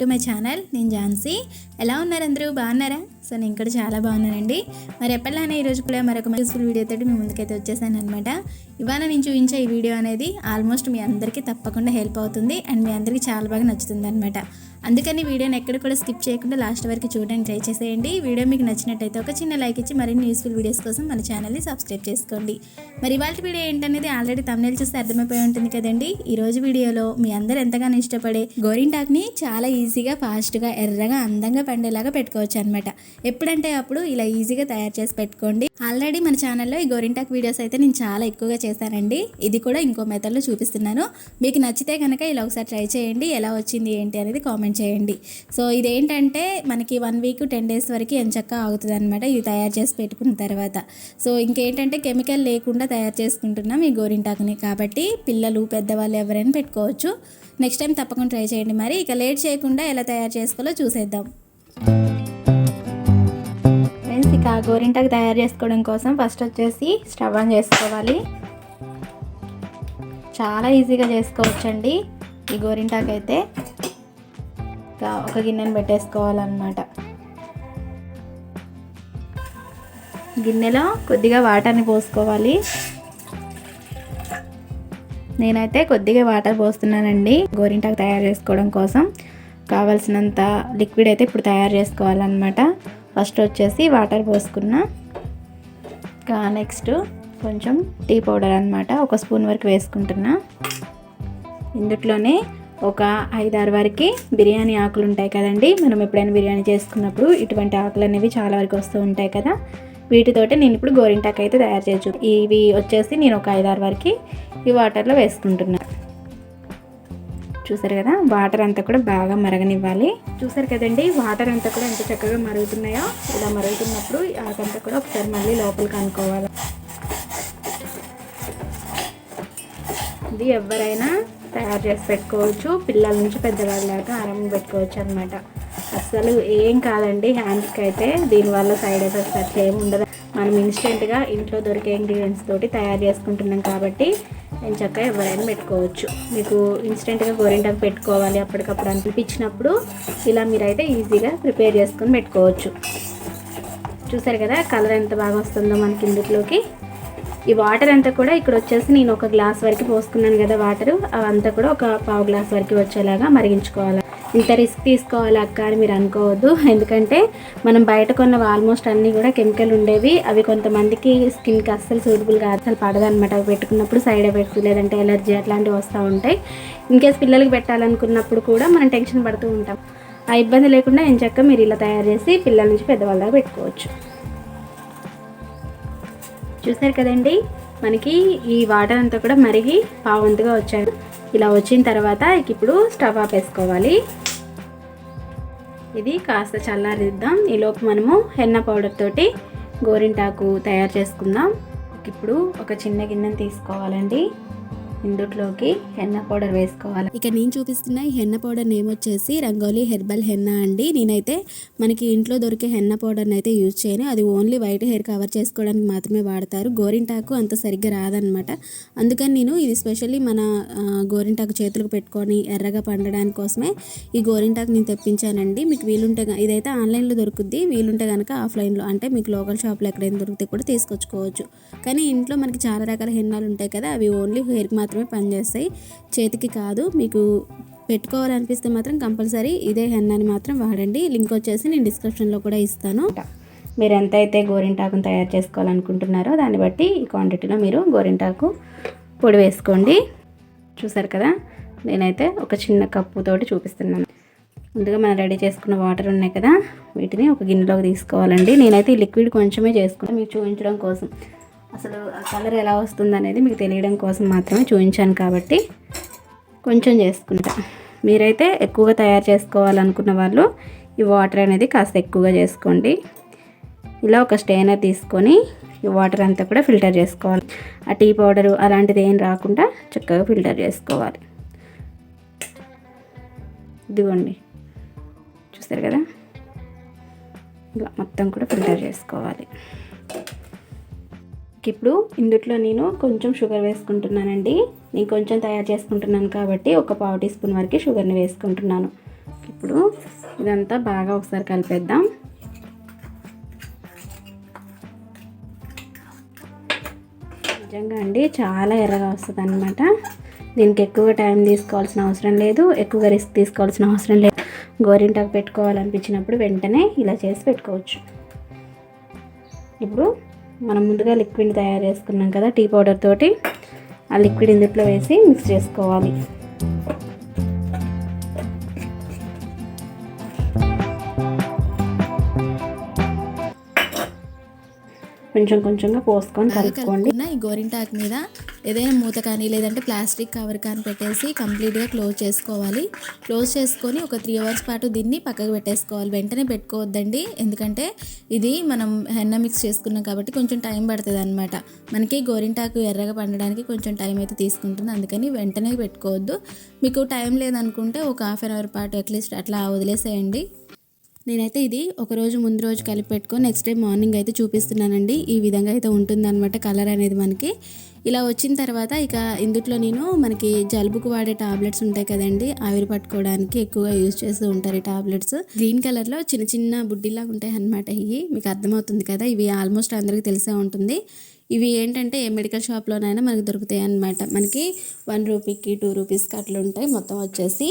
To my channel నేను ఝాన్సీ. ఎలా ఉన్నారు అందరూ? బాగున్నారా? సో నేను ఇక్కడ చాలా బాగున్నానండి. మరి ఎప్పటిలానే ఈరోజు కూడా మరొక యూస్ఫుల్ వీడియో తోటి మీ ముందుకైతే వచ్చేసాను అనమాట ఇవాళ నేను చూపించే ఈ వీడియో అనేది ఆల్మోస్ట్ మీ అందరికీ తప్పకుండా హెల్ప్ అవుతుంది. అండ్ మీ అందరికీ చాలా బాగా నచ్చుతుంది అనమాట అందుకని వీడియోని ఎక్కడ కూడా స్కిప్ చేయకుండా లాస్ట్ వరకు చూడడానికి ట్రై చేసేయండి. వీడియో మీకు నచ్చినట్టయితే ఒక చిన్న లైక్ ఇచ్చి మరిన్ని యూస్ఫుల్ వీడియోస్ కోసం మన ఛానల్ని సబ్స్క్రైబ్ చేసుకోండి. మరి ఇవాళ వీడియో ఏంటనేది ఆల్రెడీ తమిళ చూస్తే అర్థమైపోయి ఉంటుంది కదండి. ఈ రోజు వీడియోలో మీ అందరు ఎంతగానో ఇష్టపడే గోరింటాక్ని చాలా ఈజీగా ఫాస్ట్గా ఎర్రగా అందంగా పండేలాగా పెట్టుకోవచ్చు అనమాట ఎప్పుడంటే అప్పుడు ఇలా ఈజీగా తయారు చేసి పెట్టుకోండి. ఆల్రెడీ మన ఛానల్లో ఈ గోరింటాక్ వీడియోస్ అయితే నేను చాలా ఎక్కువగా చేశానండి ఇది కూడా ఇంకో మెథడ్లో చూపిస్తున్నాను. మీకు నచ్చితే కనుక ఇలా ఒకసారి ట్రై చేయండి. ఎలా వచ్చింది ఏంటి అనేది కామెంట్ చేయండి. సో ఇదేంటంటే మనకి వన్ వీక్ టెన్ డేస్ వరకు ఎంచక్క ఆగుతుంది అనమాట ఇది తయారు చేసి పెట్టుకున్న తర్వాత. సో ఇంకేంటంటే కెమికల్ లేకుండా తయారు చేసుకుంటున్నాం ఈ గోరింటాకుని. కాబట్టి పిల్లలు పెద్దవాళ్ళు ఎవరైనా పెట్టుకోవచ్చు. నెక్స్ట్ టైం తప్పకుండా ట్రై చేయండి మరి. ఇక లేట్ చేయకుండా ఎలా తయారు చేసుకోవాలో చూసేద్దాం. ఫ్రెండ్స్ ఇక గోరింటాకు తయారు చేసుకోవడం కోసం ఫస్ట్ వచ్చేసి స్టవ్ ఆన్ చేసుకోవాలి. చాలా ఈజీగా చేసుకోవచ్చండి ఈ గోరింటాకు అయితే ఒక గిన్నెను పెట్టేసుకోవాలన్నమాట. గిన్నెలో కొద్దిగా వాటర్ని పోసుకోవాలి. నేనైతే కొద్దిగా వాటర్ పోస్తున్నానండి. గోరింటాకు తయారు చేసుకోవడం కోసం. కావాల్సినంత లిక్విడ్ అయితే ఇప్పుడు తయారు చేసుకోవాలన్నమాట. ఫస్ట్ వచ్చేసి వాటర్ పోసుకున్న. ఇంకా నెక్స్ట్ కొంచెం టీ పౌడర్ అనమాట ఒక స్పూన్ వరకు వేసుకుంటున్నా. ఇందుట్లోనే ఒక ఐదారు వరకు బిర్యానీ ఆకులు ఉంటాయి కదండి. మనం ఎప్పుడైనా బిర్యానీ చేసుకున్నప్పుడు ఇటువంటి ఆకులు అనేవి చాలా వరకు వస్తూ ఉంటాయి కదా. వీటితోటే నేను ఇప్పుడు గోరింటాకు అయితే తయారు చేయొచ్చు ఇవి వచ్చేసి నేను ఒక ఐదారు వరకు ఈ వాటర్లో వేసుకుంటున్నాను చూసారు కదా? వాటర్ అంతా కూడా బాగా మరగనివ్వాలి. చూసారు కదండి? వాటర్ అంతా కూడా ఎంత చక్కగా మరుగుతున్నాయో ఇలా మరుగుతున్నప్పుడు ఆకంతా కూడా ఒకసారి మళ్ళీ లోపలికి అనుకోవాలి. ఇది ఎవరైనా తయారు చేసి పెట్టుకోవచ్చు. పిల్లల నుంచి పెద్దవాళ్ళ దాకా ఆరంభం పెట్టుకోవచ్చు అనమాట అస్సలు ఏం కాదండి హ్యాండ్స్కి అయితే దీనివల్ల సైడ్ ఎఫెక్ట్స్ అట్లా ఏమి ఉండదు. మనం ఇన్స్టెంట్గా ఇంట్లో దొరికే ఇంగ్రీడియంట్స్ తోటి తయారు చేసుకుంటున్నాం కాబట్టి నేను చక్కగా ఎవరైనా పెట్టుకోవచ్చు. మీకు ఇన్స్టెంట్గా గోరింటాకు పెట్టుకోవాలి అప్పటికప్పుడు అనిపించినప్పుడు ఇలా మీరైతే ఈజీగా ప్రిపేర్ చేసుకొని పెట్టుకోవచ్చు. చూసారు కదా కలర్ ఎంత బాగా వస్తుందో మనకి ఇందులోకి. ఈ వాటర్ అంతా కూడా ఇక్కడ వచ్చేసి నేను ఒక గ్లాస్ వరకు పోసుకున్నాను కదా వాటర్. అవంతా కూడా ఒక పావు గ్లాస్ వరకు వచ్చేలాగా మరిగించుకోవాలి. ఇంత రిస్క్ తీసుకోవాలి అక్క అని మీరు అనుకోవద్దు. ఎందుకంటే మనం బయట కొన్న ఆల్మోస్ట్ అన్నీ కూడా కెమికల్ ఉండేవి. అవి కొంతమందికి స్కిన్కి అస్సలు సూటబుల్ కాదు. అసలు పడదనమాట అవి పెట్టుకున్నప్పుడు సైడ్ ఎఫెక్ట్స్ లేదంటే ఎలర్జీ అట్లాంటివి వస్తూ ఉంటాయి. ఇన్కేస్ పిల్లలకి పెట్టాలనుకున్నప్పుడు కూడా మనం టెన్షన్ పడుతూ ఉంటాం. ఆ ఇబ్బంది లేకుండా ఎంచక్క మీరు ఇలా తయారు చేసి పిల్లల నుంచి పెద్దవాళ్ళ పెట్టుకోవచ్చు. చూసారు కదండి మనకి ఈ వాటర్ అంతా కూడా మరిగి పావంతుగా వచ్చాడు ఇలా వచ్చిన తర్వాత ఇప్పుడు స్టవ్ ఆపేసుకోవాలి ఇది కాస్త చల్లారిద్దాం. ఈలోపు మనము హెన్న పౌడర్ తోటి గోరింటాకు తయారు చేసుకుందాం. ఇప్పుడు ఒక చిన్న గిన్నెను తీసుకోవాలండి. ఇందుట్లోకి హెన్న పౌడర్ వేసుకోవాలి. ఇక నేను చూపిస్తున్న ఈ హెన్న పౌడర్ నేమ్ వచ్చేసి రంగోలీ హెర్బల్ హెన్న అండి. నేనైతే మనకి ఇంట్లో దొరికే హెన్న పౌడర్ని అయితే యూజ్ చేయను. అది ఓన్లీ వైట్ హెయిర్ కవర్ చేసుకోవడానికి మాత్రమే వాడతారు. గోరింటాకు అంత సరిగ్గా రాదనమాట అందుకని నేను ఇది స్పెషల్లీ మన గోరింటాకు చేతులకు పెట్టుకొని ఎర్రగా పండడానికి కోసమే ఈ గోరింటాకు నేను తెప్పించానండి. మీకు వీలుంటే ఇదైతే ఆన్లైన్లో దొరుకుద్ది. వీలుంటే కనుక ఆఫ్లైన్లో అంటే మీకు లోకల్ షాప్లో ఎక్కడైనా దొరికితే కూడా తీసుకొచ్చుకోవచ్చు. కానీ ఇంట్లో మనకి చాలా రకాల హెన్నాలు ఉంటాయి కదా అవి ఓన్లీ హెయిర్కి మాత్రమే పనిచేస్తాయి. చేతికి కాదు మీకు పెట్టుకోవాలనిపిస్తే మాత్రం కంపల్సరీ ఇదే హెన్నాని మాత్రం వాడండి. లింక్ వచ్చేసి నేను డిస్క్రిప్షన్లో కూడా ఇస్తాను. మీరు ఎంత అయితే గోరింటాకును తయారు చేసుకోవాలనుకుంటున్నారో దాన్ని బట్టి ఈ క్వాంటిటీలో మీరు గోరింటాకు పొడి వేసుకోండి. చూసారు కదా నేనైతే ఒక చిన్న కప్పుతోటి చూపిస్తున్నాను. ముందుగా మనం రెడీ చేసుకున్న వాటర్ ఉన్నాయి కదా వీటిని ఒక గిన్నెలోకి తీసుకోవాలండి. నేనైతే ఈ లిక్విడ్ కొంచెమే చేసుకున్నాను. మీకు చూపించడం కోసం. అసలు ఆ కలర్ ఎలా వస్తుంది అనేది మీకు తెలియడం కోసం మాత్రమే చూపించాను కాబట్టి కొంచెం చేసుకుంటా. మీరైతే ఎక్కువగా తయారు చేసుకోవాలనుకున్న వాళ్ళు ఈ వాటర్ అనేది కాస్త ఎక్కువగా చేసుకోండి. ఇలా ఒక స్టెయినర్ తీసుకొని ఈ వాటర్ అంతా కూడా ఫిల్టర్ చేసుకోవాలి. ఆ టీ పౌడరు అలాంటిది ఏం రాకుండా చక్కగా ఫిల్టర్ చేసుకోవాలి. ఇదిగోండి. చూస్తారు కదా? ఇలా మొత్తం కూడా ఫిల్టర్ చేసుకోవాలి. ఇప్పుడు ఇందుట్లో నేను కొంచెం షుగర్ వేసుకుంటున్నానండి. నేను కొంచెం తయారు చేసుకుంటున్నాను కాబట్టి ఒక పావు టీ స్పూన్ వరకు షుగర్ని వేసుకుంటున్నాను. ఇప్పుడు ఇదంతా బాగా ఒకసారి కలిపేద్దాం. నిజంగా అండి చాలా ఎర్రగా వస్తుంది అనమాట దీనికి ఎక్కువగా టైం తీసుకోవాల్సిన అవసరం లేదు ఎక్కువగా రిస్క్ తీసుకోవాల్సిన అవసరం లేదు. గోరింటాకు పెట్టుకోవాలనిపించినప్పుడు వెంటనే ఇలా చేసి పెట్టుకోవచ్చు. ఇప్పుడు మనం ముందుగా లిక్విడ్ తయారు చేసుకున్నాం కదా టీ పౌడర్ తోటి. ఆ లిక్విడ్ ఇందులో వేసి మిక్స్ చేసుకోవాలి. కొంచెం కొంచెంగా పోసుకొని కలుపుకోండి. ఈ గోరింటాకు మీద ఏదైనా మూత కానీ లేదంటే ప్లాస్టిక్ కవర్ కానీ పెట్టేసి కంప్లీట్గా క్లోజ్ చేసుకోవాలి. క్లోజ్ చేసుకొని ఒక త్రీ అవర్స్ పాటు దీన్ని పక్కకు పెట్టేసుకోవాలి. వెంటనే పెట్టుకోవద్దండి. ఎందుకంటే ఇది మనం హెన్న మిక్స్ చేసుకున్నాం కాబట్టి కొంచెం టైం పడుతుంది అనమాట మనకి గోరింటాకు ఎర్రగా పండడానికి కొంచెం టైం అయితే తీసుకుంటుంది. అందుకని వెంటనే పెట్టుకోవద్దు. మీకు టైం లేదనుకుంటే ఒక హాఫ్ అన్ అవర్ పాటు అట్లీస్ట్ అట్లా వదిలేసేయండి. నేనైతే ఇది ఒక రోజు ముందు రోజు కలిపి పెట్టుకొని నెక్స్ట్ డే మార్నింగ్ అయితే చూపిస్తున్నానండి. ఈ విధంగా అయితే ఉంటుందన్నమాట కలర్ అనేది మనకి. ఇలా వచ్చిన తర్వాత ఇక ఇందుట్లో నేను మనకి జలుబుకు వాడే టాబ్లెట్స్ ఉంటాయి కదండి ఆవిరి పట్టుకోవడానికి ఎక్కువగా యూజ్ చేస్తూ ఉంటారు ఈ టాబ్లెట్స్. గ్రీన్ కలర్లో చిన్న చిన్న బుడ్డిలాగా ఉంటాయి అన్నమాట ఇవి మీకు అర్థమవుతుంది కదా ఇవి ఆల్మోస్ట్ అందరికీ తెలిసే ఉంటుంది. ఇవి ఏంటంటే ఏ మెడికల్ షాప్లోనైనా మనకు దొరుకుతాయి అన్నమాట. మనకి వన్ రూపీకి టూ రూపీస్కి అట్లా ఉంటాయి మొత్తం వచ్చేసి.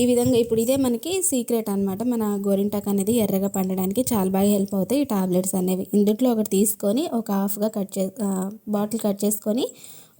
ఈ విధంగా ఇప్పుడు ఇదే మనకి సీక్రెట్ అనమాట మన గోరింటాక్ అనేది ఎర్రగా పండడానికి చాలా బాగా హెల్ప్ అవుతాయి ఈ టాబ్లెట్స్ అనేవి. ఇందుట్లో ఒకటి తీసుకొని ఒక హాఫ్గా కట్ చే బాటిల్ కట్ చేసుకొని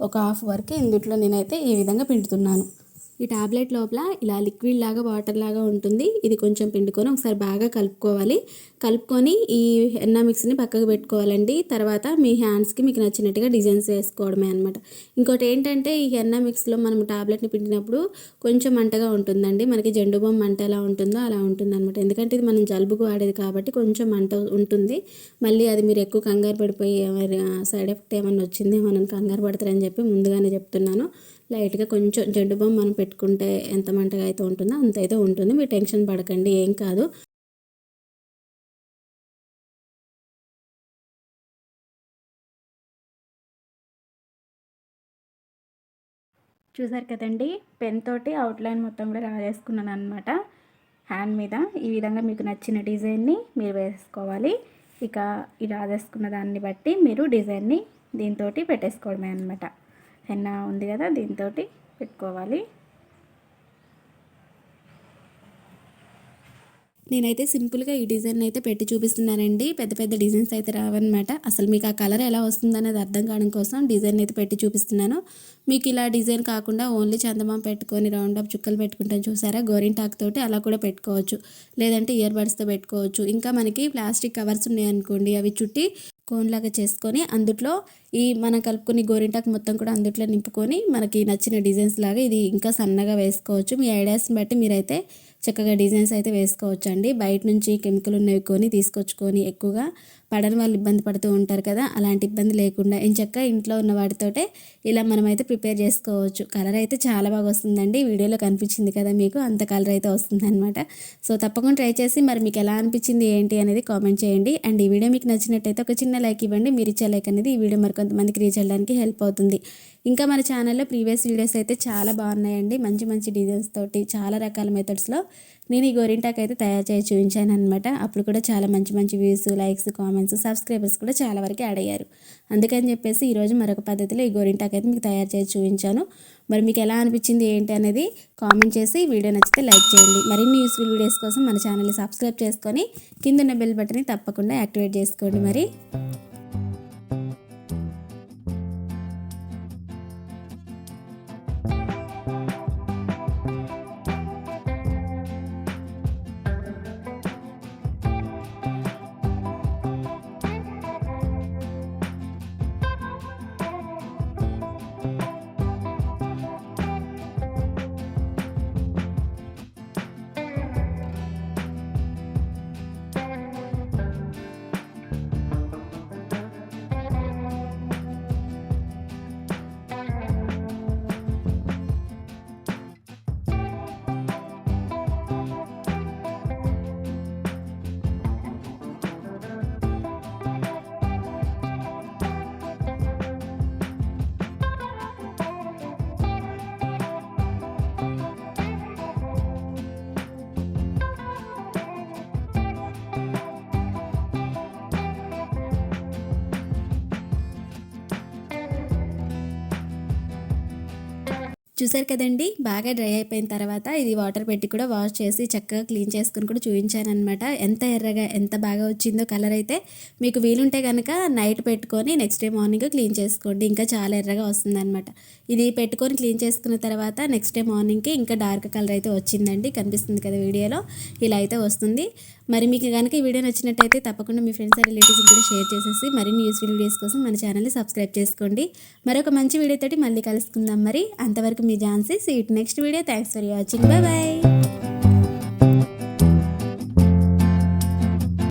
ఒక హాఫ్ వరకు ఇందుట్లో నేనైతే ఈ విధంగా పిండుతున్నాను. ఈ టాబ్లెట్ లోపల ఇలా లిక్విడ్ లాగా వాటర్ లాగా ఉంటుంది. ఇది కొంచెం పిండుకొని ఒకసారి బాగా కలుపుకోవాలి. కలుపుకొని ఈ ఎన్న మిక్స్ని పక్కకు పెట్టుకోవాలండి. తర్వాత మీ హ్యాండ్స్కి మీకు నచ్చినట్టుగా డిజైన్స్ వేసుకోవడమే అనమాట ఇంకోటి ఏంటంటే ఈ ఎన్న మిక్స్లో మనం టాబ్లెట్ని పిండినప్పుడు కొంచెం మంటగా ఉంటుందండి. మనకి జెండు బొమ్మ మంట ఎలా ఉంటుందో అలా ఉంటుంది అనమాట ఎందుకంటే ఇది మనం జలుబుకు వాడేది కాబట్టి కొంచెం మంట ఉంటుంది. మళ్ళీ అది మీరు ఎక్కువ కంగారు పడిపోయి సైడ్ ఎఫెక్ట్ ఏమైనా వచ్చిందేమో అని కంగారు పడతారని చెప్పి ముందుగానే చెప్తున్నాను. లైట్గా కొంచెం జడ్డు బొమ్మ మనం పెట్టుకుంటే ఎంత మంటగా అయితే ఉంటుందో అంత అయితే ఉంటుంది. మీరు టెన్షన్ పడకండి ఏం కాదు. చూసారు కదండి పెన్ తోటి అవుట్లైన్ మొత్తం కూడా రాజేసుకున్నాను అనమాట హ్యాండ్ మీద. ఈ విధంగా మీకు నచ్చిన డిజైన్ని మీరు వేసుకోవాలి. ఇక ఈ రాజేసుకున్న దాన్ని బట్టి మీరు డిజైన్ని దీంతో పెట్టేసుకోవడమే అనమాట హెన్న ఉంది కదా దీంతో పెట్టుకోవాలి. నేనైతే సింపుల్గా ఈ డిజైన్ అయితే పెట్టి చూపిస్తున్నానండి. పెద్ద పెద్ద డిజైన్స్ అయితే రావన్నమాట. అసలు మీకు ఆ కలర్ ఎలా వస్తుందనేది అర్థం కావడం కోసం డిజైన్ అయితే పెట్టి చూపిస్తున్నాను. మీకు ఇలా డిజైన్ కాకుండా ఓన్లీ చందమామ పెట్టుకొని రౌండ్ అప్ చుక్కలు పెట్టుకుంటాను చూసారా? గోరింటాక్ తోటి అలా కూడా పెట్టుకోవచ్చు. లేదంటే ఇయర్ బడ్స్తో పెట్టుకోవచ్చు. ఇంకా మనకి ప్లాస్టిక్ కవర్స్ ఉన్నాయనుకోండి అవి చుట్టి కోన్లాగా చేసుకొని అందుట్లో ఈ మనం కలుపుకొని గోరింటాకు మొత్తం కూడా అందుట్లో నింపుకొని మనకి నచ్చిన డిజైన్స్ లాగా ఇది ఇంకా సన్నగా వేసుకోవచ్చు. మీ ఐడియాస్ని బట్టి మీరైతే చక్కగా డిజైన్స్ అయితే వేసుకోవచ్చు అండి బయట నుంచి కెమికల్ ఉన్నవి కొని తీసుకొచ్చుకొని ఎక్కువగా పడని వాళ్ళు ఇబ్బంది పడుతూ ఉంటారు కదా అలాంటి ఇబ్బంది లేకుండా ఎంచక్క ఇంట్లో ఉన్న వాటితోటే ఇలా మనమైతే ప్రిపేర్ చేసుకోవచ్చు. కలర్ అయితే చాలా బాగా వస్తుందండి. వీడియోలో కనిపించింది కదా మీకు అంత కలర్ అయితే వస్తుంది అనమాట సో తప్పకుండా ట్రై చేసి మరి మీకు ఎలా అనిపించింది ఏంటి అనేది కామెంట్ చేయండి. అండ్ ఈ వీడియో మీకు నచ్చినట్టయితే ఒక చిన్న లైక్ ఇవ్వండి. మీరు ఇచ్చే లైక్ అనేది ఈ వీడియో మరి కొంతమందికి రీచ్ అవ్వడానికి హెల్ప్ అవుతుంది. ఇంకా మన ఛానల్లో ప్రీవియస్ వీడియోస్ అయితే చాలా బాగున్నాయండి. మంచి మంచి డిజైన్స్ తోటి చాలా రకాల మెథడ్స్లో నేను ఈ గోరింటాకు అయితే తయారు చేసి చూపించాను అనమాట అప్పుడు కూడా చాలా మంచి మంచి వ్యూస్ లైక్స్ కామెంట్స్ సబ్స్క్రైబర్స్ కూడా చాలా వరకు యాడ్ అయ్యారు. అందుకని చెప్పేసి ఈరోజు మరొక పద్ధతిలో ఈ గోరింటాకు అయితే మీకు తయారు చేసి చూపించాను. మరి మీకు ఎలా అనిపించింది ఏంటి అనేది కామెంట్ చేసి వీడియో నచ్చితే లైక్ చేయండి. మరిన్ని యూస్ఫుల్ వీడియోస్ కోసం మన ఛానల్ని సబ్స్క్రైబ్ చేసుకొని కింద ఉన్న బెల్ బటన్ని తప్పకుండా యాక్టివేట్ చేసుకోండి మరి. చూసారు కదండి? బాగా డ్రై అయిపోయిన తర్వాత ఇది వాటర్ పెట్టి కూడా వాష్ చేసి చక్కగా క్లీన్ చేసుకుని కూడా చూపించాను అనమాట ఎంత ఎర్రగా ఎంత బాగా వచ్చిందో కలర్ అయితే మీకు వీలుంటే కనుక నైట్ పెట్టుకొని నెక్స్ట్ డే మార్నింగ్ క్లీన్ చేసుకోండి. ఇంకా చాలా ఎర్రగా వస్తుందన్నమాట. ఇది పెట్టుకొని క్లీన్ చేసుకున్న తర్వాత నెక్స్ట్ డే మార్నింగ్కి ఇంకా డార్క్ కలర్ అయితే వచ్చిందండి. కనిపిస్తుంది కదా వీడియోలో. ఇలా అయితే వస్తుంది. మరి మీకు కనుక ఈ వీడియో నచ్చినట్టయితే తప్పకుండా మీ ఫ్రెండ్స్ రిలేటివ్స్ కూడా షేర్ చేసేసి మరిన్ని యూస్ఫుల్ వీడియోస్ కోసం మన ఛానల్ని సబ్స్క్రైబ్ చేసుకోండి. మరొక మంచి వీడియోతోటి మళ్ళీ కలుసుకుందాం మరి. అంతవరకు మీ Jhansi seat next video thanks for watching bye bye